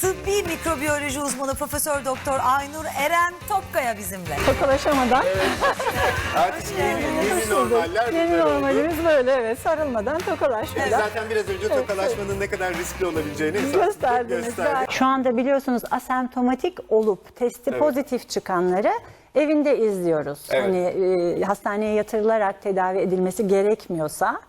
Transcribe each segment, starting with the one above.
Tıbbi mikrobiyoloji uzmanı Profesör Doktor Aynur Eren Topkaya bizimle. Tokalaşamadan Artık yeni, yeni normaller yeni bunlar oldu. normalimiz böyle evet sarılmadan Biz tokalaşmadan. zaten biraz önce tokalaşmanın ne kadar riskli olabileceğini esas gösterdiniz. gösterdik. Şu anda biliyorsunuz asemptomatik olup testi pozitif çıkanları evinde izliyoruz. Evet. Hani e, hastaneye yatırılarak tedavi edilmesi gerekmiyorsa.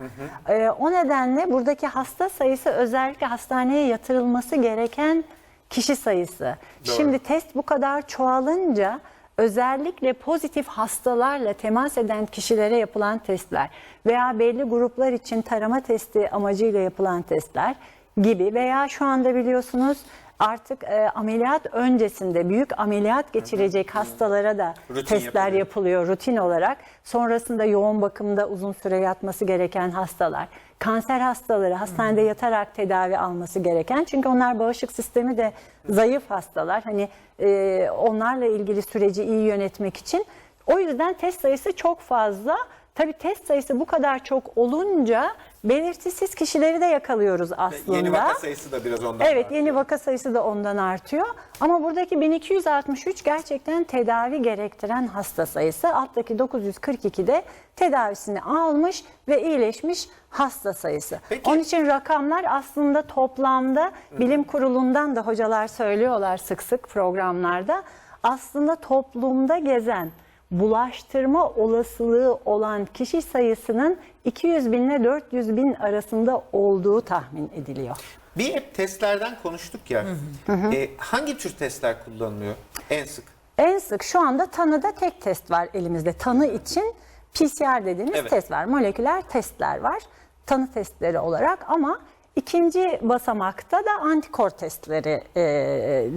E, o nedenle buradaki hasta sayısı özellikle hastaneye yatırılması gereken kişi sayısı. Doğru. Şimdi test bu kadar çoğalınca özellikle pozitif hastalarla temas eden kişilere yapılan testler veya belli gruplar için tarama testi amacıyla yapılan testler gibi veya şu anda biliyorsunuz artık e, ameliyat öncesinde büyük ameliyat geçirecek hastalara da Rutin testler yapılıyor. yapılıyor rutin olarak. Sonrasında yoğun bakımda uzun süre yatması gereken hastalar, kanser hastaları hastanede yatarak tedavi alması gereken. Çünkü onlar bağışıklık sistemi de zayıf hastalar. Hani e, onlarla ilgili süreci iyi yönetmek için. O yüzden test sayısı çok fazla. Tabii test sayısı bu kadar çok olunca belirtisiz kişileri de yakalıyoruz aslında. Yeni vaka sayısı da biraz ondan Evet var. yeni vaka sayısı da ondan artıyor. Ama buradaki 1263 gerçekten tedavi gerektiren hasta sayısı. Alttaki 942 de tedavisini almış ve iyileşmiş hasta sayısı. Peki- Onun için rakamlar aslında toplamda bilim kurulundan da hocalar söylüyorlar sık sık programlarda. Aslında toplumda gezen bulaştırma olasılığı olan kişi sayısının 200 bin ile 400 bin arasında olduğu tahmin ediliyor. Bir hep testlerden konuştuk ya. E, hangi tür testler kullanılıyor en sık? En sık şu anda tanıda tek test var elimizde. Tanı için PCR dediğimiz Evet. test var. Moleküler testler var. Tanı testleri olarak ama ikinci basamakta da antikor testleri e,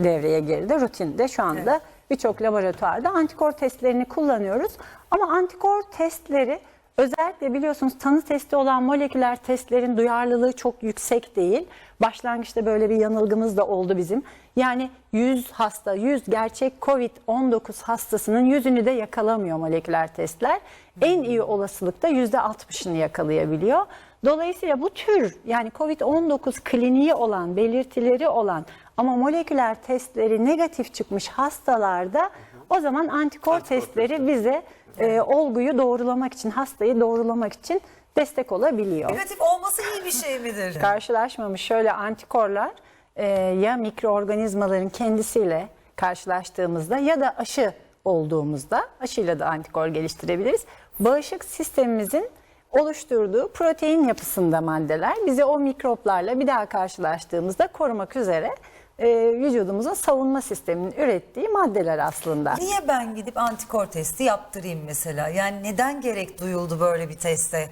devreye girdi. Rutinde şu anda birçok laboratuvarda antikor testlerini kullanıyoruz. Ama antikor testleri özellikle biliyorsunuz tanı testi olan moleküler testlerin duyarlılığı çok yüksek değil. Başlangıçta böyle bir yanılgımız da oldu bizim. Yani 100 hasta, 100 gerçek COVID-19 hastasının yüzünü de yakalamıyor moleküler testler. En iyi olasılıkta %60'ını yakalayabiliyor. Dolayısıyla bu tür yani COVID-19 kliniği olan, belirtileri olan ama moleküler testleri negatif çıkmış hastalarda o zaman antikor testleri bize e, olguyu doğrulamak için, hastayı doğrulamak için destek olabiliyor. Negatif olması iyi bir şey midir? Karşılaşmamış şöyle antikorlar e, ya mikroorganizmaların kendisiyle karşılaştığımızda ya da aşı olduğumuzda aşıyla da antikor geliştirebiliriz. Bağışıklık sistemimizin oluşturduğu protein yapısında maddeler bizi o mikroplarla bir daha karşılaştığımızda korumak üzere e, vücudumuzun savunma sisteminin ürettiği maddeler aslında. Niye ben gidip antikor testi yaptırayım mesela? Yani neden gerek duyuldu böyle bir teste?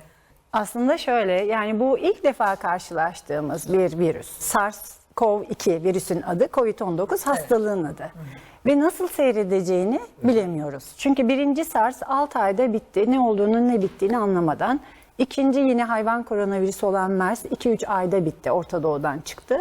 Aslında şöyle yani bu ilk defa karşılaştığımız bir virüs. SARS-CoV-2 virüsün adı, COVID-19 hastalığın adı. Ve nasıl seyredeceğini bilemiyoruz. Çünkü birinci SARS 6 ayda bitti. Ne olduğunu ne bittiğini anlamadan. İkinci yine hayvan koronavirüsü olan MERS 2-3 ayda bitti. Orta Doğu'dan çıktı.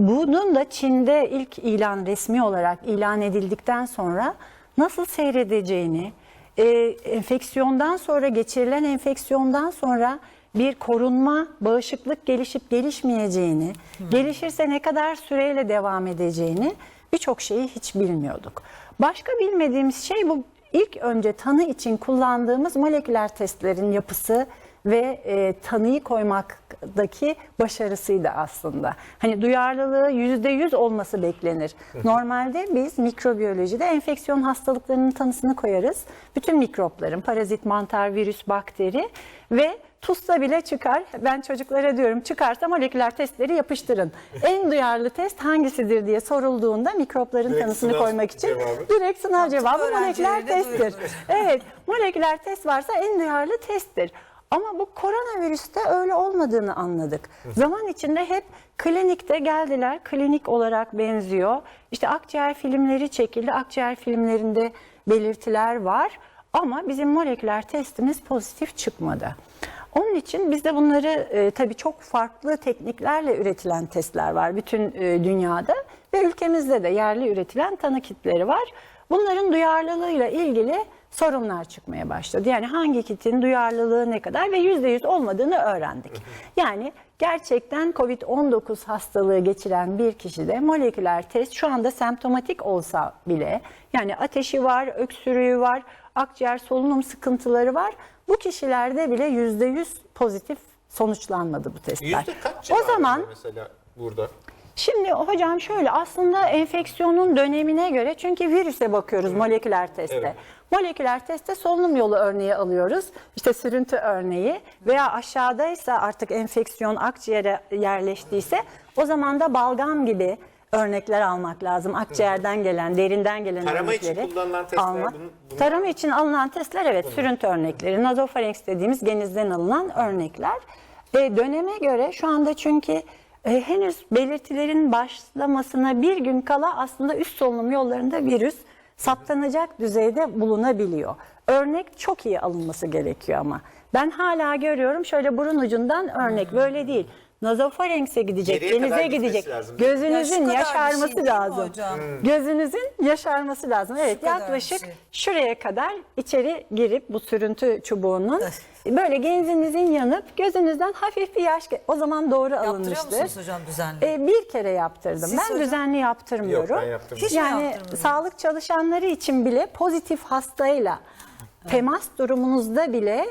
Bunun da Çin'de ilk ilan resmi olarak ilan edildikten sonra nasıl seyredeceğini, e, enfeksiyondan sonra geçirilen enfeksiyondan sonra bir korunma, bağışıklık gelişip gelişmeyeceğini, gelişirse ne kadar süreyle devam edeceğini birçok şeyi hiç bilmiyorduk. Başka bilmediğimiz şey bu ilk önce tanı için kullandığımız moleküler testlerin yapısı ve e, tanıyı koymaktaki başarısıydı aslında. Hani duyarlılığı yüzde yüz olması beklenir. Normalde biz mikrobiyolojide enfeksiyon hastalıklarının tanısını koyarız. Bütün mikropların, parazit, mantar, virüs, bakteri ve TUS'ta bile çıkar. Ben çocuklara diyorum çıkarsa moleküler testleri yapıştırın. En duyarlı test hangisidir diye sorulduğunda mikropların Direkt tanısını koymak için cevabı. direkt sınav cevabı moleküler testtir. Evet, moleküler test varsa en duyarlı testtir. Ama bu koronavirüste öyle olmadığını anladık. Zaman içinde hep klinikte geldiler, klinik olarak benziyor. İşte akciğer filmleri çekildi, akciğer filmlerinde belirtiler var. Ama bizim moleküler testimiz pozitif çıkmadı. Onun için bizde bunları e, tabii çok farklı tekniklerle üretilen testler var bütün e, dünyada ve ülkemizde de yerli üretilen tanı kitleri var. Bunların duyarlılığıyla ilgili sorunlar çıkmaya başladı. Yani hangi kitin duyarlılığı ne kadar ve %100 olmadığını öğrendik. Yani gerçekten COVID-19 hastalığı geçiren bir kişide moleküler test şu anda semptomatik olsa bile yani ateşi var, öksürüğü var, akciğer solunum sıkıntıları var. Bu kişilerde bile %100 pozitif sonuçlanmadı bu testler. Yüzde kaç o zaman mesela burada? Şimdi hocam şöyle aslında enfeksiyonun dönemine göre çünkü virüse bakıyoruz moleküler testte. Evet. Moleküler testte solunum yolu örneği alıyoruz. İşte sürüntü örneği veya aşağıdaysa artık enfeksiyon akciğere yerleştiyse o zaman da balgam gibi örnekler almak lazım. Akciğerden gelen, derinden gelen Tarama için örnekleri kullanılan testler almak. bunun- bunun- Tarama için alınan testler evet sürüntü örnekleri. Nazofarenks dediğimiz genizden alınan örnekler. E, döneme göre şu anda çünkü e, henüz belirtilerin başlamasına bir gün kala aslında üst solunum yollarında virüs saptanacak düzeyde bulunabiliyor. Örnek çok iyi alınması gerekiyor ama. Ben hala görüyorum şöyle burun ucundan örnek böyle değil. Nazofarenks'e gidecek, Geriye kadar denize gitmesi gidecek. lazım? Gözünüzün kadar bir yaşarması şey değil mi lazım. hocam? Gözünüzün yaşarması lazım. Evet kadar bir yaklaşık şey. şuraya kadar içeri girip bu sürüntü çubuğunun böyle genzinizin yanıp gözünüzden hafif bir yaş ge- o zaman doğru Yaptırıyor alınmıştır. musunuz hocam düzenli? Ee, bir kere yaptırdım. Siz ben hocam? düzenli yaptırmıyorum. Yok, ben. Hiç mi yani sağlık çalışanları için bile pozitif hastayla temas durumunuzda bile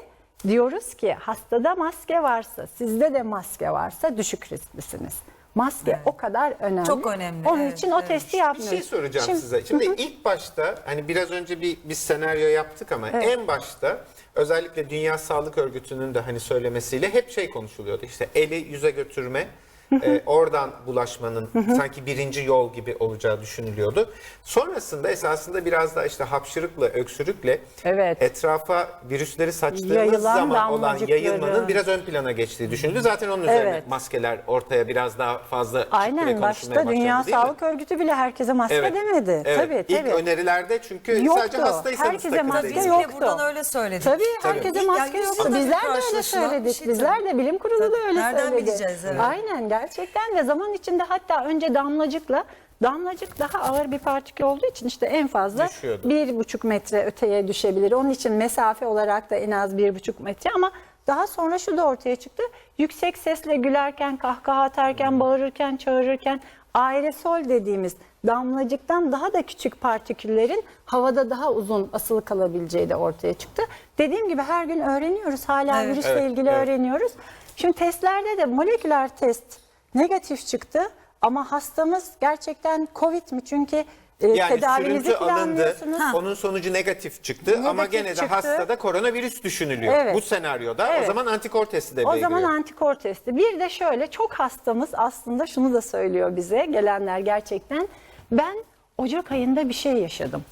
diyoruz ki hastada maske varsa, sizde de maske varsa düşük risklisiniz. Maske o kadar önemli. Çok önemli, Onun evet, için o evet. testi Bir yapmıyoruz. şey soracağım Şimdi- size. Şimdi ilk başta hani biraz önce bir, bir senaryo yaptık ama en başta özellikle Dünya Sağlık Örgütü'nün de hani söylemesiyle hep şey konuşuluyordu. İşte eli yüze götürme, e, oradan bulaşmanın sanki birinci yol gibi olacağı düşünülüyordu. Sonrasında esasında biraz da işte hapşırıkla, öksürükle Evet. etrafa virüsleri saçtığımız Yayılan zaman olan yayılmanın biraz ön plana geçtiği düşünüldü. Zaten onun üzerine Evet. maskeler ortaya biraz daha fazla çıktı ve Aynen konuşulmaya başta Dünya değil mi? Sağlık Örgütü bile herkese maske Evet. demedi. Evet. Tabii İlk tabii. önerilerde çünkü Yoktu. sadece hastaysanız Herkese takın maske yoktu. buradan öyle söyledik. Tabii, Tabii. herkese maske yoktu. Bizler de öyle söyledik. şey Bizler de bilim kurulu da öyle Nereden söyledi. bileceğiz, evet. Aynen gerçekten de zaman içinde hatta önce damlacıkla Damlacık daha ağır bir partikül olduğu için işte en fazla Düşüyordu. bir buçuk metre öteye düşebilir. Onun için mesafe olarak da en az bir buçuk metre ama daha sonra şu da ortaya çıktı. Yüksek sesle gülerken, kahkaha atarken, bağırırken, çağırırken aerosol dediğimiz damlacıktan daha da küçük partiküllerin havada daha uzun asılı kalabileceği de ortaya çıktı. Dediğim gibi her gün öğreniyoruz. Hala Evet. virüsle Evet, ilgili evet. öğreniyoruz. Şimdi testlerde de moleküler test negatif çıktı ama hastamız gerçekten Covid mi? Çünkü e, Yani tedavinizi sürüntü alındı, planlıyorsunuz. onun sonucu negatif çıktı ama Negatif gene de çıktı. hastada koronavirüs düşünülüyor. Evet. Bu senaryoda o Evet. zaman antikor testi devreye O zaman giriyor. antikor testi. Bir de şöyle çok hastamız aslında şunu da söylüyor bize gelenler gerçekten. Ben Ocak ayında bir şey yaşadım.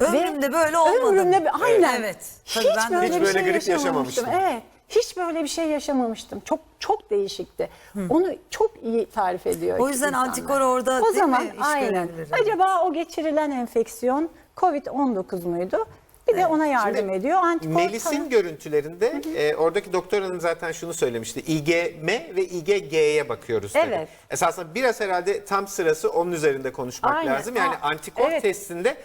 Ömrümde böyle olmadı. Ömrümde bir- aynen. Evet. Hiç Tabii ben böyle Hiç bir böyle şey grip yaşamamıştım. yaşamamıştım. Evet. Hiç böyle bir şey yaşamamıştım. Çok çok değişikti. Onu çok iyi tarif ediyor. O yüzden insanlar. antikor orada O değil zaman mi? Aynen. Acaba o geçirilen enfeksiyon Covid-19 muydu? Bir de ona yardım Şimdi ediyor. Antikor Melis'in tanı- görüntülerinde e, oradaki doktor hanım zaten şunu söylemişti. IgM ve IgG'ye bakıyoruz dedi. Evet. Esasında biraz herhalde tam sırası onun üzerinde konuşmak Aynen. lazım. Yani Aa, antikor evet. testinde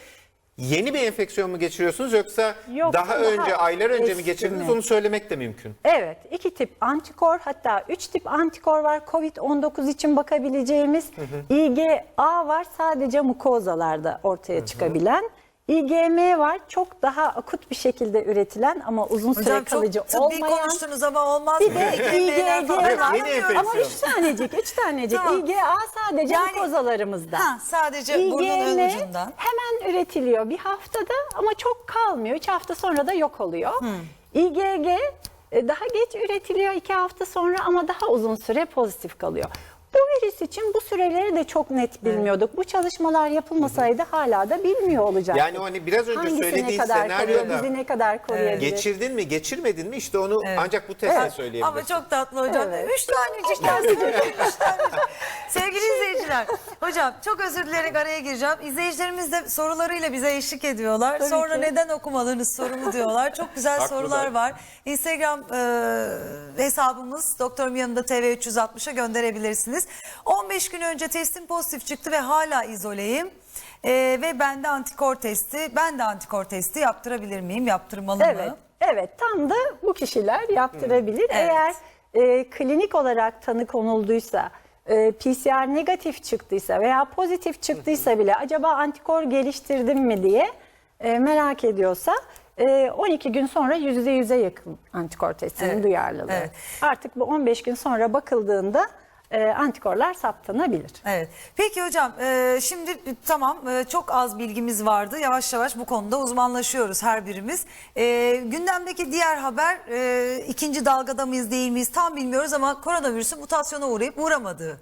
yeni bir enfeksiyon mu geçiriyorsunuz yoksa Yok, daha daha önce aylar önce mi geçirdiniz mi? onu söylemek de mümkün. Evet, iki tip antikor hatta üç tip antikor var. Covid-19 için bakabileceğimiz. IgA var sadece mukozalarda ortaya çıkabilen. IgM var çok daha akut bir şekilde üretilen ama uzun süre Hocam kalıcı çok tıbbi olmayan. konuştunuz ama olmaz. Bir de IgG anlamıyorum. Ama üç tanecik, üç tanecik. Tamam. IgA sadece Yani- mukozalarımızda. Ha, sadece burnun ön IgM ucundan. hemen üretiliyor bir haftada ama çok kalmıyor. Üç hafta sonra da yok oluyor. IgG e, daha geç üretiliyor iki hafta sonra ama daha uzun süre pozitif kalıyor. Bu virüs için bu süreleri de çok net bilmiyorduk. Bu çalışmalar yapılmasaydı hala da bilmiyor olacaktık. Yani o hani biraz önce Hangisi ne söylediğin kadar koruyor, senaryoda bizi ne kadar koruyabilir? geçirdin mi geçirmedin mi işte onu ancak bu testle söyleyebilirsin. Ama çok tatlı hocam. Evet. Üç tanecik söyleyeyim, üç tanecik. Sevgili izleyiciler, hocam çok özür dileyerek araya gireceğim. İzleyicilerimiz de sorularıyla bize eşlik ediyorlar. Tabii Sonra ki. neden okumadınız sorumu diyorlar. Çok güzel Haklılar. sorular var. Instagram e, hesabımız Doktorum Yanında TV 360'a gönderebilirsiniz. 15 gün önce testim pozitif çıktı ve hala izoleyim. Ee, ve bende antikor testi, ben de antikor testi yaptırabilir miyim? Yaptırmalı Evet, mı? evet tam da bu kişiler yaptırabilir. Evet. Eğer e, klinik olarak tanı konulduysa, e, PCR negatif çıktıysa veya pozitif çıktıysa bile acaba antikor geliştirdim mi diye e, merak ediyorsa e, 12 gün sonra %100'e yakın antikor testinin Evet, duyarlılığı. evet. Artık bu 15 gün sonra bakıldığında e, antikorlar saptanabilir. Evet. Peki hocam e, şimdi tamam e, çok az bilgimiz vardı. Yavaş yavaş bu konuda uzmanlaşıyoruz her birimiz. E, gündemdeki diğer haber e, ikinci dalgada mıyız değil miyiz tam bilmiyoruz ama koronavirüsün mutasyona uğrayıp uğramadığı.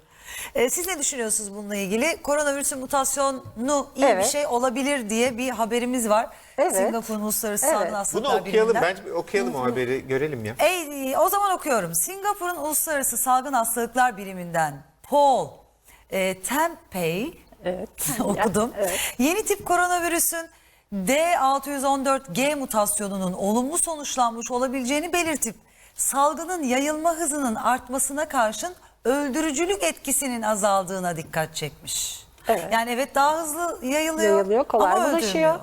E, siz ne düşünüyorsunuz bununla ilgili? Koronavirüsün mutasyonu iyi bir Evet. şey olabilir diye bir haberimiz var. Evet. Singapur'un Uluslararası Evet. Sağlık Bunu Hastalıklar okuyalım. Biriminden. Bence bir okuyalım o haberi görelim ya. Ey, o zaman okuyorum. Singapur'un Uluslararası Salgın Hastalıklar Biriminden Paul e, Tempey Evet. okudum. Evet. Yeni tip koronavirüsün D614G mutasyonunun olumlu sonuçlanmış olabileceğini belirtip salgının yayılma hızının artmasına karşın öldürücülük etkisinin azaldığına dikkat çekmiş. Evet. Yani evet daha hızlı yayılıyor, Yayılıyor, kolay ama bulaşıyor. öldürmüyor.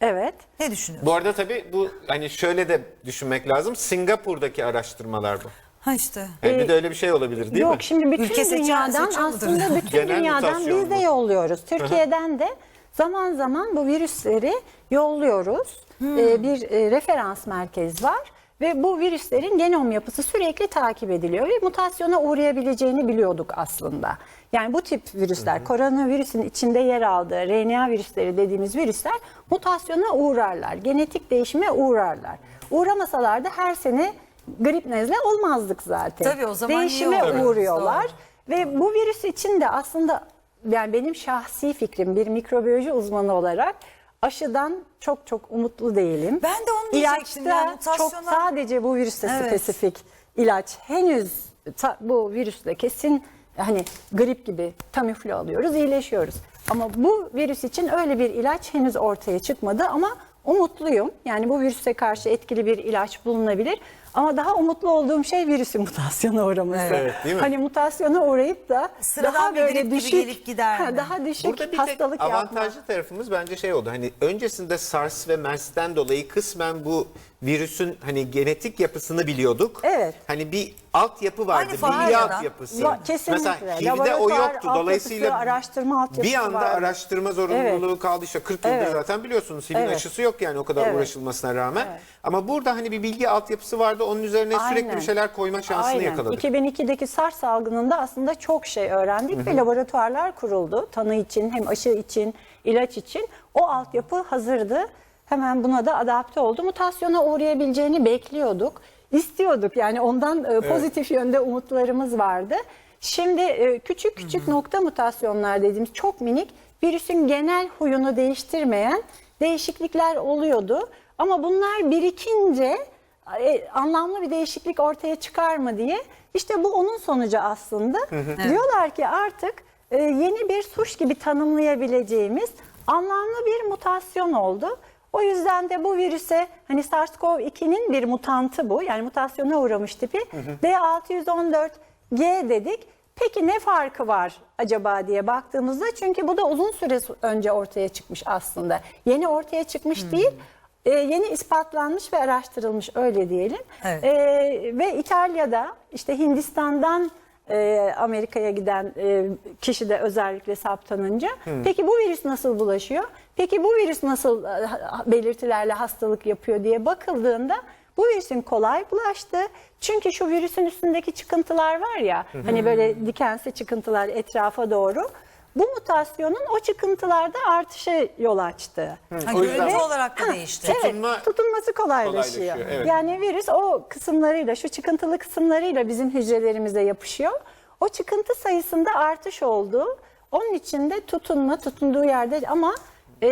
Evet. Ne düşünüyorsun? Bu arada tabii bu hani şöyle de düşünmek lazım. Singapur'daki araştırmalar bu. Ha işte. Yani bir de öyle bir şey olabilir değil Yok mi? şimdi bütün Ülke seçen- dünyadan aslında bütün Genel dünyadan mutasyon biz de bu. yolluyoruz. Türkiye'den de zaman zaman bu virüsleri yolluyoruz. Ee, bir e, referans merkez var ve bu virüslerin genom yapısı sürekli takip ediliyor ve mutasyona uğrayabileceğini biliyorduk aslında. Yani bu tip virüsler, koronavirüsün içinde yer aldığı RNA virüsleri dediğimiz virüsler mutasyona uğrarlar, genetik değişime uğrarlar. Uğramasalar da her sene grip nezle olmazdık zaten. Tabii o zaman Değişime uğruyorlar. Doğru. Ve bu virüs için de aslında yani benim şahsi fikrim bir mikrobiyoloji uzmanı olarak aşıdan çok çok umutlu değilim. Ben de onu diyecektim İlaçta ya, çok mutasyonlar- sadece bu virüste Evet. spesifik ilaç henüz ta- bu virüsle kesin hani grip gibi Tamiflu alıyoruz iyileşiyoruz. Ama bu virüs için öyle bir ilaç henüz ortaya çıkmadı ama umutluyum. Yani bu virüse karşı etkili bir ilaç bulunabilir. Ama daha umutlu olduğum şey virüsün mutasyona uğraması. Evet, değil mi? Hani mutasyona uğrayıp da Sıradan daha bir böyle grip gibi düşük, gelip gider mi? Ha, daha düşük Burada bir tek hastalık yapma. avantajlı tarafımız bence şey oldu. Hani öncesinde SARS ve MERS'ten dolayı kısmen bu virüsün hani genetik yapısını biliyorduk. Evet. Hani bir altyapı vardı, Aynı bilgi Farya'da. altyapısı. Va- kesinlikle. Mesela HIV'de o yoktu. Dolayısıyla araştırma altyapısı bir anda vardı. araştırma zorunluluğu Evet. kaldı. İşte 40 yıldır Evet. zaten biliyorsunuz HIV'in Evet. aşısı yok yani o kadar Evet. uğraşılmasına rağmen. Evet. Ama burada hani bir bilgi altyapısı vardı. Onun üzerine sürekli Aynen. bir şeyler koyma şansını Aynen. yakaladık. 2002'deki SARS salgınında aslında çok şey öğrendik ve laboratuvarlar kuruldu. Tanı için hem aşı için, ilaç için. O altyapı hazırdı. Hemen buna da adapte oldu. Mutasyona uğrayabileceğini bekliyorduk. istiyorduk. Yani ondan e, pozitif yönde umutlarımız vardı. Şimdi e, küçük küçük nokta mutasyonlar dediğimiz çok minik virüsün genel huyunu değiştirmeyen değişiklikler oluyordu. Ama bunlar birikince e, anlamlı bir değişiklik ortaya çıkar mı diye. İşte bu onun sonucu aslında. Diyorlar ki artık e, yeni bir suç gibi tanımlayabileceğimiz anlamlı bir mutasyon oldu. O yüzden de bu virüse hani SARS-CoV-2'nin bir mutantı bu. Yani mutasyona uğramış tipi. D614G dedik. Peki ne farkı var acaba diye baktığımızda çünkü bu da uzun süre önce ortaya çıkmış aslında. Yeni ortaya çıkmış değil. e, yeni ispatlanmış ve araştırılmış öyle diyelim. Evet. E, ve İtalya'da işte Hindistan'dan e, Amerika'ya giden e, kişi de özellikle saptanınca peki bu virüs nasıl bulaşıyor? Peki bu virüs nasıl e, belirtilerle hastalık yapıyor diye bakıldığında bu virüsün kolay bulaştı. Çünkü şu virüsün üstündeki çıkıntılar var ya hani böyle dikensi çıkıntılar etrafa doğru. Bu mutasyonun o çıkıntılarda artışa yol açtı. Ha, O yüzden- görüntü olarak da değişti. Tutunma Evet, tutunması kolaylaşıyor. kolaylaşıyor, evet. Yani virüs o kısımlarıyla, şu çıkıntılı kısımlarıyla bizim hücrelerimize yapışıyor. O çıkıntı sayısında artış oldu. Onun için de tutunma, tutunduğu yerde ama e,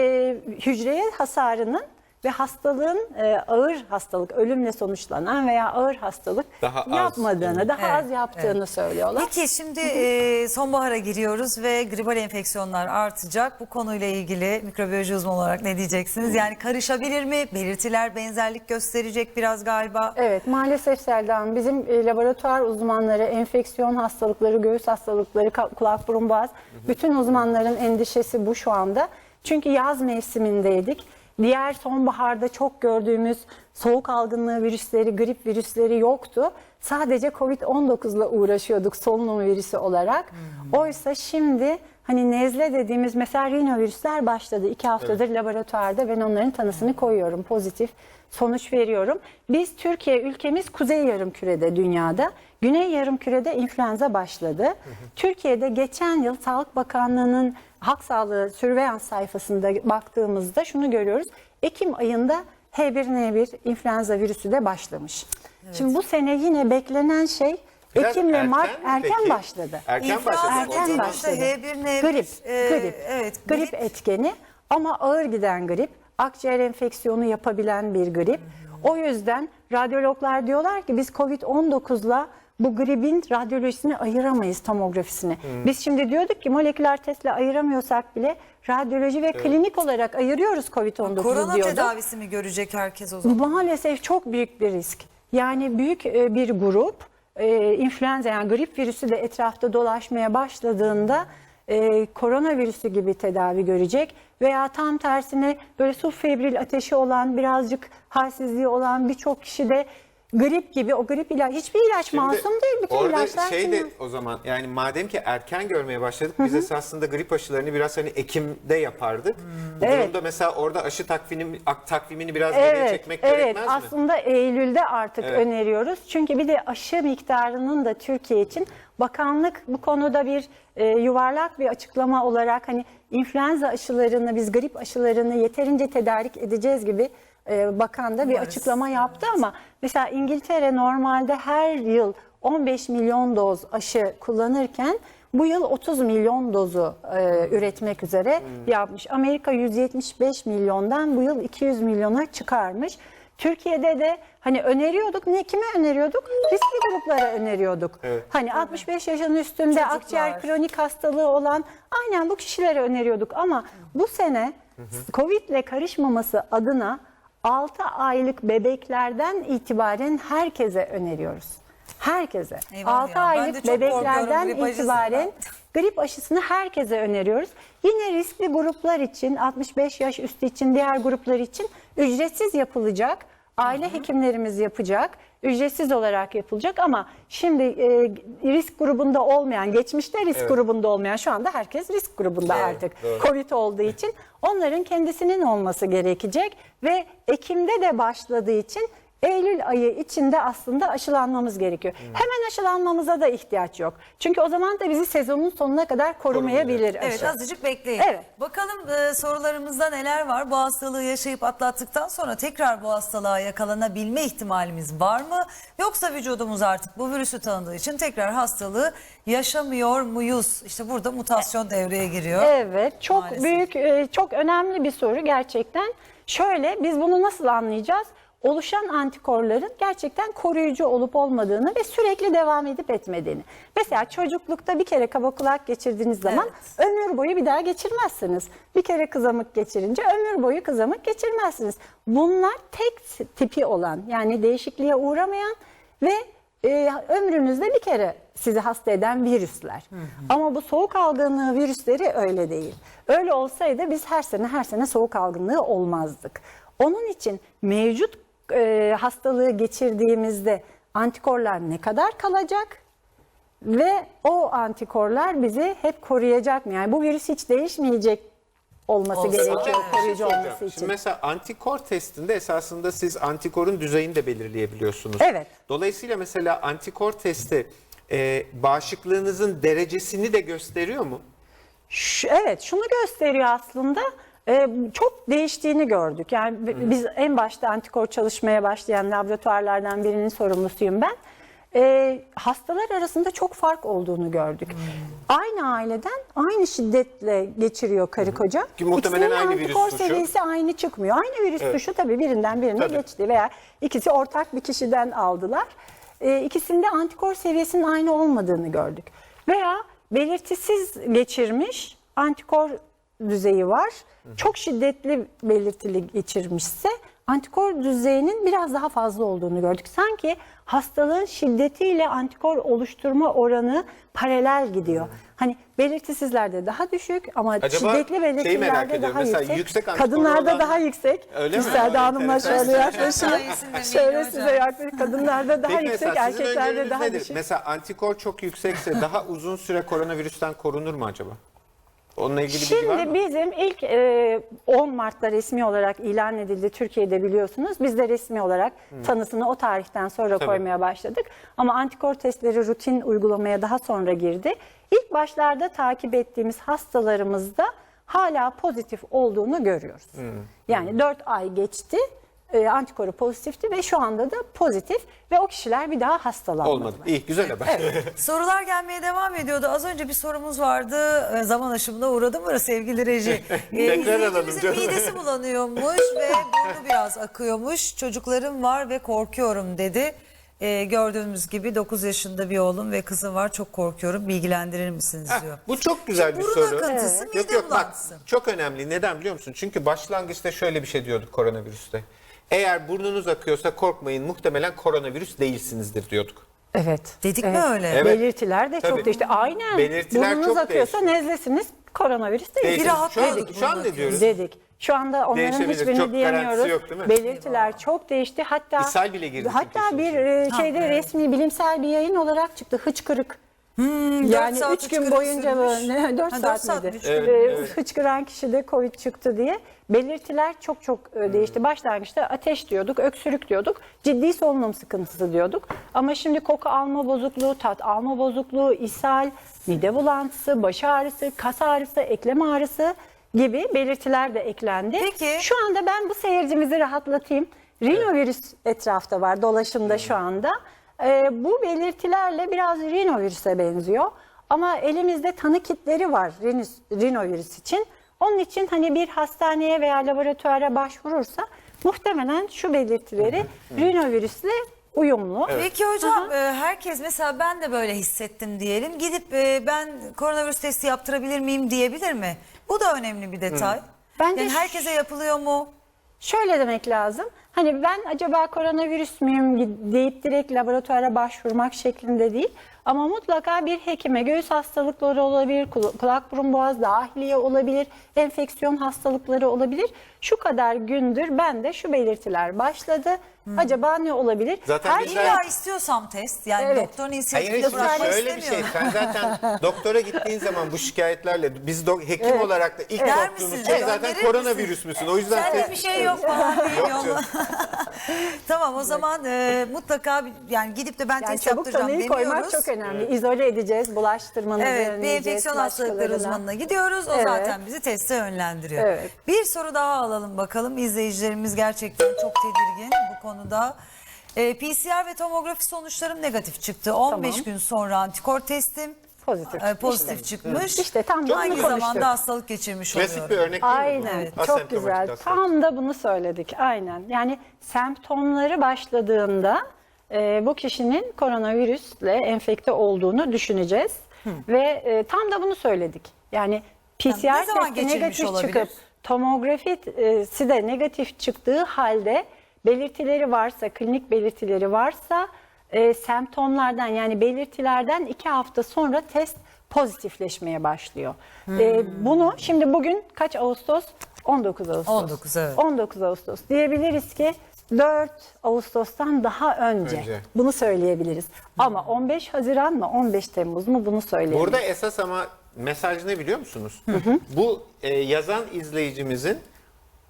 hücreye hasarının ve hastalığın e, ağır hastalık, ölümle sonuçlanan veya ağır hastalık Daha az. yapmadığını, daha Evet, az yaptığını söylüyorlar. Peki şimdi e, sonbahara giriyoruz ve gribal enfeksiyonlar artacak. Bu konuyla ilgili mikrobiyoloji uzmanı olarak ne diyeceksiniz? Yani karışabilir mi? Belirtiler benzerlik gösterecek biraz galiba. Evet maalesef Selda Hanım bizim e, laboratuvar uzmanları enfeksiyon hastalıkları, göğüs hastalıkları, ka- kulak burun boğaz bütün uzmanların endişesi bu şu anda. Çünkü yaz mevsimindeydik. Diğer sonbaharda çok gördüğümüz soğuk algınlığı virüsleri, grip virüsleri yoktu. Sadece Covid-19 ile uğraşıyorduk solunum virüsü olarak. Oysa şimdi hani nezle dediğimiz mesela rinovirüsler başladı. iki haftadır laboratuvarda ben onların tanısını koyuyorum pozitif sonuç veriyorum. Biz Türkiye ülkemiz kuzey yarımkürede dünyada. Güney yarımkürede influenza başladı. Türkiye'de geçen yıl Sağlık Bakanlığı'nın halk sağlığı sürveyans sayfasında baktığımızda şunu görüyoruz. Ekim ayında H1N1 influenza virüsü de başlamış. Şimdi bu sene yine beklenen şey Biraz Ekim ve erken Mart mi erken peki? başladı. Erken İnfluenza başladı. Erken dediğimizde başladı. H1N1, Grip, e, grip. Evet, grip etkeni ama ağır giden grip, akciğer enfeksiyonu yapabilen bir grip. O yüzden radyologlar diyorlar ki biz Covid-19'la bu gripin radyolojisini ayıramayız tomografisini. Biz şimdi diyorduk ki moleküler testle ayıramıyorsak bile radyoloji ve klinik olarak ayırıyoruz Covid-19'u Korona diyorduk. tedavisi mi görecek herkes o zaman? Maalesef çok büyük bir risk. Yani büyük e, bir grup e, influenza yani grip virüsü de etrafta dolaşmaya başladığında e, koronavirüsü gibi tedavi görecek veya tam tersine böyle subfebril ateşi olan birazcık halsizliği olan birçok kişi de grip gibi o grip ilaç hiçbir ilaç Şimdi masum değil bütün orada ilaçlar şey de o zaman yani madem ki erken görmeye başladık biz esasında grip aşılarını biraz hani Ekim'de yapardık. Bu Evet. durumda mesela orada aşı takvimini, takvimini biraz geriye çekmek evet. gerekmez mi? Aslında Eylül'de artık Evet. öneriyoruz. Çünkü bir de aşı miktarının da Türkiye için bakanlık bu konuda bir e, yuvarlak bir açıklama olarak hani influenza aşılarını biz grip aşılarını yeterince tedarik edeceğiz gibi e, bakan da bir Umarız. açıklama yaptı ama mesela İngiltere normalde her yıl 15 milyon doz aşı kullanırken bu yıl 30 milyon dozu e, üretmek üzere yapmış. Amerika 175 milyondan bu yıl 200 milyona çıkarmış. Türkiye'de de hani öneriyorduk. Ne kime öneriyorduk? Riskli gruplara öneriyorduk. Evet. Hani 65 yaşın üstünde Çocuklar. akciğer kronik hastalığı olan aynen bu kişilere öneriyorduk ama bu sene Covid ile karışmaması adına 6 aylık bebeklerden itibaren herkese öneriyoruz. Herkese. Eyvah 6 ya, aylık bebeklerden grip aşısından. itibaren grip aşısını herkese öneriyoruz. Yine riskli gruplar için 65 yaş üstü için diğer gruplar için ücretsiz yapılacak. Aile hekimlerimiz yapacak. Ücretsiz olarak yapılacak ama şimdi e, risk grubunda olmayan, geçmişte risk grubunda olmayan şu anda herkes risk grubunda Doğru, artık. doğru. Covid olduğu için onların kendisinin olması gerekecek ve Ekim'de de başladığı için Eylül ayı içinde aslında aşılanmamız gerekiyor. Hmm. Hemen aşılanmamıza da ihtiyaç yok. Çünkü o zaman da bizi sezonun sonuna kadar korumayabilir aşı. Evet azıcık bekleyin. Evet. Bakalım e, sorularımızda neler var? Bu hastalığı yaşayıp atlattıktan sonra tekrar bu hastalığa yakalanabilme ihtimalimiz var mı? Yoksa vücudumuz artık bu virüsü tanıdığı için tekrar hastalığı yaşamıyor muyuz? İşte burada mutasyon devreye giriyor. Evet, çok Maalesef. büyük, e, çok önemli bir soru gerçekten. Şöyle, biz bunu nasıl anlayacağız? Oluşan antikorların gerçekten koruyucu olup olmadığını ve sürekli devam edip etmediğini. Mesela çocuklukta bir kere kaba kulak geçirdiğiniz zaman ömür boyu bir daha geçirmezsiniz. Bir kere kızamık geçirince ömür boyu kızamık geçirmezsiniz. Bunlar tek tipi olan yani değişikliğe uğramayan ve e, ömrünüzde bir kere sizi hasta eden virüsler. Ama bu soğuk algınlığı virüsleri öyle değil. Öyle olsaydı biz her sene her sene soğuk algınlığı olmazdık. Onun için mevcut e, hastalığı geçirdiğimizde antikorlar ne kadar kalacak ve o antikorlar bizi hep koruyacak mı? Yani bu virüs hiç değişmeyecek olması Olsa. gerekiyor Bir şey koruyucu olması için. Şimdi mesela antikor testinde esasında siz antikorun düzeyini de belirleyebiliyorsunuz. Evet. Dolayısıyla mesela antikor testi e, bağışıklığınızın derecesini de gösteriyor mu? Şu- Evet şunu gösteriyor aslında e, çok değiştiğini gördük. Yani bi- biz en başta antikor çalışmaya başlayan laboratuvarlardan birinin sorumlusuyum ben. e, hastalar arasında çok fark olduğunu gördük. Aynı aileden aynı şiddetle geçiriyor karı koca. Ki muhtemelen İkisinin aynı virüs antikor tuşu. seviyesi aynı çıkmıyor. Aynı virüs Evet. tuşu tabii birinden birine Tabii. geçti veya ikisi ortak bir kişiden aldılar. E, ikisinde antikor seviyesinin aynı olmadığını gördük. Veya belirtisiz geçirmiş antikor düzeyi var. Çok şiddetli belirtili geçirmişse antikor düzeyinin biraz daha fazla olduğunu gördük. Sanki hastalığın şiddetiyle antikor oluşturma oranı paralel gidiyor. Hani belirtisizlerde daha düşük ama Acaba şiddetli şeyi merak belirtilerde ediyorum. daha Mesela yüksek. yüksek antikor Kadınlarda olan- daha yüksek. Öyle mi? Selda Aa, Hanım'la enteresan. şöyle. Sayesinde şöyle size yaklaşayım. Kadınlarda daha Peki yüksek, mesela sizin erkeklerde öngörünüz daha nedir? düşük. Mesela antikor çok yüksekse daha uzun süre koronavirüsten korunur mu acaba? Onunla ilgili bilgi var Şimdi mı? bizim ilk e, 10 Mart'ta resmi olarak ilan edildi Türkiye'de biliyorsunuz. Biz de resmi olarak tanısını o tarihten sonra Tabii. koymaya başladık. Ama antikor testleri rutin uygulamaya daha sonra girdi. İlk başlarda takip ettiğimiz hastalarımızda hala pozitif olduğunu görüyoruz. Yani 4 ay geçti. E, antikoru pozitifti ve şu anda da pozitif ve o kişiler bir daha hastalanmadılar. Olmadı. İyi güzel haber. Sorular gelmeye devam ediyordu. Az önce bir sorumuz vardı. Ee, Zaman aşımına uğradı mı sevgili reji? Tekrar alalım izleyicimizin canım. midesi bulanıyormuş ve burnu biraz akıyormuş. Çocuklarım var ve korkuyorum dedi. Ee, gördüğümüz gibi 9 yaşında bir oğlum ve kızım var. Çok korkuyorum. Bilgilendirir misiniz Heh, diyor. bu çok güzel bir Burun soru. akıntısı, mide Yok yok bak bulantısı. çok önemli. Neden biliyor musun? Çünkü başlangıçta şöyle bir şey diyorduk koronavirüste. Eğer burnunuz akıyorsa korkmayın muhtemelen koronavirüs değilsinizdir diyorduk. Evet. Dedik mi öyle? Evet. Belirtiler de Tabii. çok değişti. Aynen. Belirtiler Burnunuz çok akıyorsa değişti. nezlesiniz koronavirüs değil. Bir rahat şu, an, olduk şu an ne diyoruz? Dedik. Şu anda onların Değişebilir. hiçbirini Çok garantisi diyemiyoruz. yok, değil mi? Belirtiler çok değişti. Hatta İshal bile girdi çünkü Hatta işin bir içine. e, şeyde evet. resmi bilimsel bir yayın olarak çıktı. Hıçkırık. Dört yani saat 3 gün boyunca ne 4 Ha, saat, dört saat miydi? mi? Evet, evet. Hıçkıran kişide Covid çıktı diye belirtiler çok çok e, değişti. Başlangıçta ateş diyorduk, öksürük diyorduk, ciddi solunum sıkıntısı diyorduk. Ama şimdi koku alma bozukluğu, tat alma bozukluğu, ishal, mide bulantısı, baş ağrısı, kas ağrısı, eklem ağrısı gibi belirtiler de eklendi. Peki. Şu anda ben bu seyircimizi rahatlatayım. Rinovirüs etrafta var dolaşımda şu anda. Ee, bu belirtilerle biraz rinovirüse benziyor. Ama elimizde tanı kitleri var rinus, rinovirüs için. Onun için hani bir hastaneye veya laboratuvara başvurursa muhtemelen şu belirtileri rinovirüsle uyumlu. Peki hocam e, herkes mesela ben de böyle hissettim diyelim. Gidip e, ben koronavirüs testi yaptırabilir miyim diyebilir mi? Bu da önemli bir detay. Bence yani herkese yapılıyor mu? Şöyle demek lazım. Hani ben acaba koronavirüs müyüm deyip direkt laboratuvara başvurmak şeklinde değil. Ama mutlaka bir hekime göğüs hastalıkları olabilir, kul- kulak burun boğaz dahiliye olabilir, enfeksiyon hastalıkları olabilir. Şu kadar gündür bende şu belirtiler başladı. Acaba ne olabilir? Zaten Her bizler- İlla istiyorsam test. Yani Evet. doktorun Hayır inisiyatifini şimdi bırakmak şöyle bir şey. istemiyorum. Sen zaten doktora gittiğin zaman bu şikayetlerle biz do- hekim Evet. olarak da ilk Der korktuğumuz misiniz? şey Evet. zaten Önerir koronavirüs müsün? O yüzden Sende test- bir şey yok falan Yok yolla. canım. tamam o zaman e, mutlaka bir- yani gidip de ben yani test çabuk yaptıracağım tanıyı demiyoruz. koymak çok önemli. İzole edeceğiz, bulaştırmanızı Evet bir önleyeceğiz. enfeksiyon hastalıkları başkalarına. uzmanına gidiyoruz. O Evet. zaten bizi teste yönlendiriyor. Evet. Bir soru daha alalım bakalım. İzleyicilerimiz gerçekten çok tedirgin bu konuda. Ee, PCR ve tomografi sonuçlarım negatif çıktı. 15 Tamam. gün sonra antikor testim Pozitif. e, pozitif İşte. çıkmış. İşte tam da Aynı zamanda hastalık geçirmiş Klasik oluyorum. bir örnek değil mi bu? Aynen. Evet. Çok Asemptomatik güzel. hastalık. Tam da bunu söyledik. Aynen. Yani semptomları başladığında e, bu kişinin koronavirüsle enfekte olduğunu düşüneceğiz. Ve e, tam da bunu söyledik. Yani ne PCR zaman testi geçirmiş negatif olabilir? çıkıp tomografisi de negatif çıktığı halde belirtileri varsa, klinik belirtileri varsa e, semptomlardan yani belirtilerden iki hafta sonra test pozitifleşmeye başlıyor. E, bunu şimdi bugün kaç Ağustos? 19 Ağustos. 19, evet. 19 Ağustos diyebiliriz ki 4 Ağustos'tan daha önce, Önce. bunu söyleyebiliriz. Ama 15 Haziran mı 15 Temmuz mu bunu söyleyebiliriz. Burada esas ama mesaj ne biliyor musunuz? Bu e, yazan izleyicimizin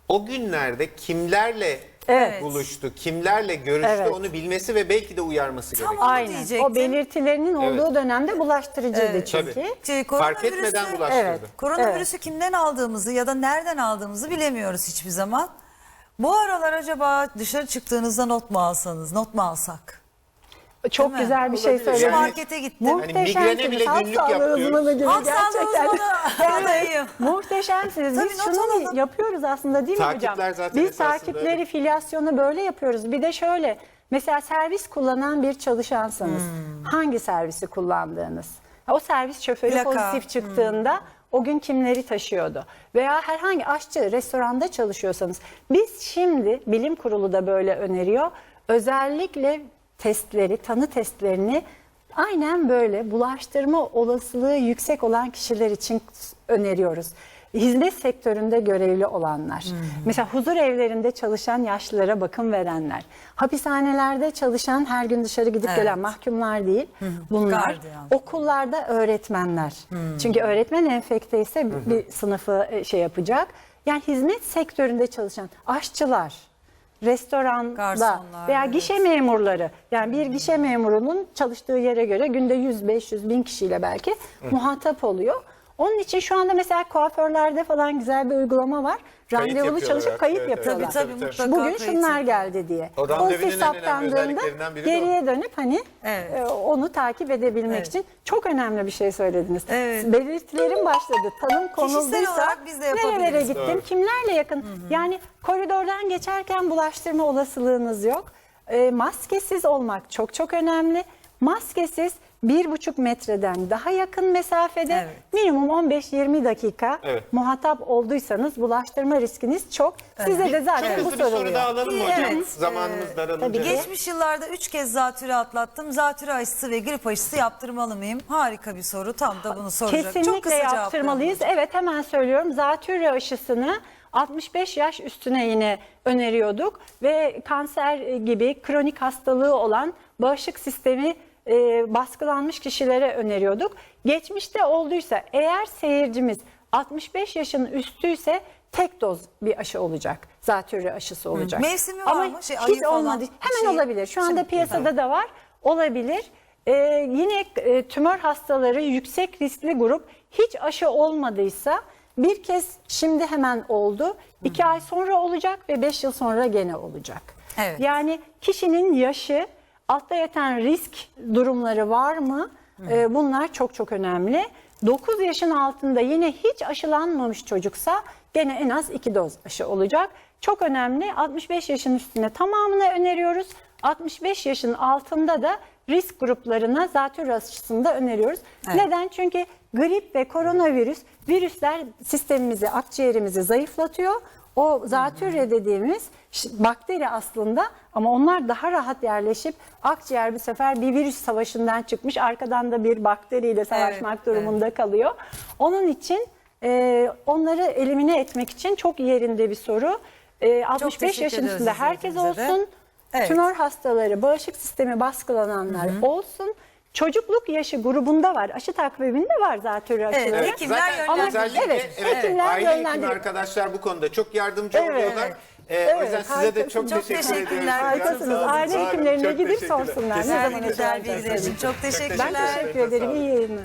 o günlerde kimlerle Evet. buluştu, kimlerle görüştü Evet. onu bilmesi ve belki de uyarması Tamam. gerekiyor. Aynen. diyecektim. O belirtilerinin olduğu Evet. dönemde bulaştırıcıydı Evet. çünkü. Tabii. Şey, Fark koronavirüsü- etmeden bulaştırdı. Evet. Koronavirüsü kimden aldığımızı ya da nereden aldığımızı bilemiyoruz hiçbir zaman. Bu aralar acaba dışarı çıktığınızda not mu alsanız, not mu alsak? Çok Değil mi? güzel bir şey Olabilir. söylediniz. Yani- Markete gittim. Hani migrene Muhteşemsiniz. bile Halk günlük sağlığı yapıyoruz. uzmanı gibi Halk sağlığı gerçekten. uzmanı. Muhteşemsiniz. Tabii, Biz not şunu alalım. yapıyoruz aslında değil mi Takipler hocam? zaten Biz esasında takipleri, öyle. filyasyonu böyle yapıyoruz. Bir de şöyle mesela servis kullanan bir çalışansanız Hmm. hangi servisi kullandığınız? O servis şoförü Plaka. pozitif çıktığında o gün kimleri taşıyordu? Veya herhangi aşçı restoranda çalışıyorsanız biz şimdi bilim kurulu da böyle öneriyor. Özellikle testleri, tanı testlerini aynen böyle bulaştırma olasılığı yüksek olan kişiler için öneriyoruz. Hizmet sektöründe görevli olanlar, mesela huzur evlerinde çalışan yaşlılara bakım verenler, hapishanelerde çalışan her gün dışarı gidip Evet. gelen mahkumlar değil, bunlar Gardiyan. okullarda öğretmenler. Çünkü öğretmen enfekte ise bir sınıfı e, şey yapacak. Yani hizmet sektöründe çalışan aşçılar, restoranda Garsonlar, veya evet. gişe memurları. Yani bir gişe memurunun çalıştığı yere göre günde 100 500 bin kişiyle belki muhatap oluyor. Onun için şu anda mesela kuaförlerde falan güzel bir uygulama var. Kayıt Randevulu çalışıp kayıt evet, yapıyorlar. Tabii, tabii, mutlaka Bugün kayıt şunlar geldi diye. O önemli saptandığında geriye dönüp hani Evet. e, onu takip edebilmek Evet. için çok önemli bir şey söylediniz. Evet. Belirtilerin başladı. Tanım konulduysa olarak biz de yapabiliriz. nerelere gittim, Doğru. kimlerle yakın. Yani koridordan geçerken bulaştırma olasılığınız yok. E, maskesiz olmak çok çok önemli. Maskesiz bir buçuk metreden daha yakın mesafede Evet. minimum 15-20 dakika Evet. muhatap olduysanız bulaştırma riskiniz çok. Size de zaten Çok bu hızlı bir soru soruluyor. daha alalım mı hocam? Evet. Zamanımız daralınca. tabii. Geçmiş yıllarda 3 kez zatürre atlattım. Zatürre aşısı ve grip aşısı yaptırmalı mıyım? Harika bir soru. Tam da bunu soracak. Çok Kesinlikle kısa cevaplayalım. yaptırmalıyız. Evet hemen söylüyorum. Zatürre aşısını 65 yaş üstüne yine öneriyorduk ve kanser gibi kronik hastalığı olan bağışıklık sistemi e, baskılanmış kişilere öneriyorduk. Geçmişte olduysa eğer seyircimiz 65 yaşın üstüyse tek doz bir aşı olacak. Zatürre aşısı olacak. Mevsimi var Ama mı? Şey, hiç falan olmadı. Hemen şey- olabilir. Şu anda Şimdi- piyasada da var. Olabilir. Ee, yine e, tümör hastaları yüksek riskli grup hiç aşı olmadıysa bir kez şimdi hemen oldu. iki ay sonra olacak ve beş yıl sonra gene olacak. Evet. Yani kişinin yaşı, altta yatan risk durumları var mı? Ee, bunlar çok çok önemli. 9 yaşın altında yine hiç aşılanmamış çocuksa gene en az 2 doz aşı olacak. Çok önemli. 65 yaşın üstüne tamamını öneriyoruz. 65 yaşın altında da risk gruplarına zatürre aşısını da öneriyoruz. Neden? Çünkü grip ve koronavirüs virüsler sistemimizi, akciğerimizi zayıflatıyor. O zatürre dediğimiz bakteri aslında ama onlar daha rahat yerleşip akciğer bir sefer bir virüs savaşından çıkmış arkadan da bir bakteriyle savaşmak Evet, durumunda kalıyor. Onun için e, onları elimine etmek için çok yerinde bir soru. E, 65 teşekkür yaşın üstünde herkes izleyicimize de. olsun. Evet. Tümör hastaları, bağışıklık sistemi baskılananlar olsun. Çocukluk yaşı grubunda var. Aşı takviminde var zatürre aşıları. Evet, hekimler Zaten özellikle Evet, evet, hekimler aile hekim yönlendiriyor. arkadaşlar bu konuda çok yardımcı Evet. oluyorlar. Ee, Evet, o yüzden size de çok, harikasınız. Çok teşekkür ediyoruz. teşekkürler. hocam. Harikasınız. Sağ olun, Aile sağ olun. hekimlerine Çok gidip teşekkürler. sorsunlar. Ne Kesinlikle. zaman Güzel ihtiyaç bilgiler için çok teşekkürler. Ben teşekkür ederim. İyi yayınlar.